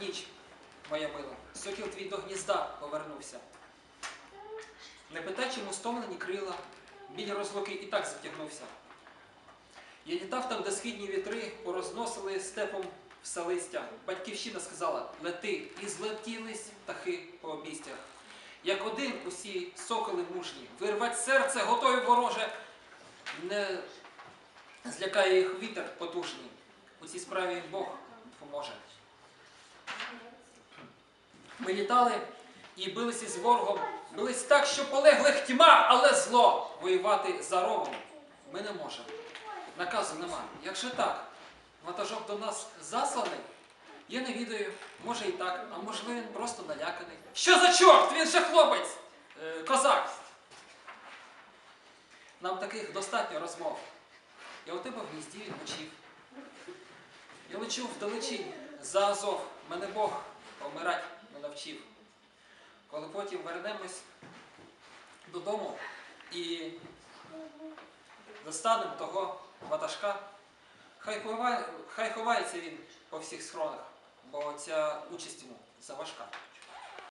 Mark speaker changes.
Speaker 1: ніч, моя мила, сокіл твій до гнізда повернувся. Не питай, чому стомлені крила, біль розлуки і так затягнувся. Я літав там, де східні вітри порозносили степом все листя. Батьківщина сказала, лети, і злетілись птахи по обістях. Як один усі соколи мужні, вирвать серце, готові вороже, не злякає їх вітер потужний. У цій справі Бог поможе. Ми літали і билися з ворогом, бились так, що полеглих тьма, але зло воювати за ровом ми не можемо. Наказу нема. Якщо так, ватажок до нас засланий, я не відаю, може і так, а можливо він просто наляканий. Що за чорт? Він же хлопець! Е, козак! Нам таких достатньо розмов. Я у тебе в гнізді відпочив. Я лечу вдалечінь за Азов. Мене Бог навчив. Коли потім вернемось додому і достанемо того ватажка, хай, ховає, хай ховається він по всіх схронах, бо ця участь йому заважка.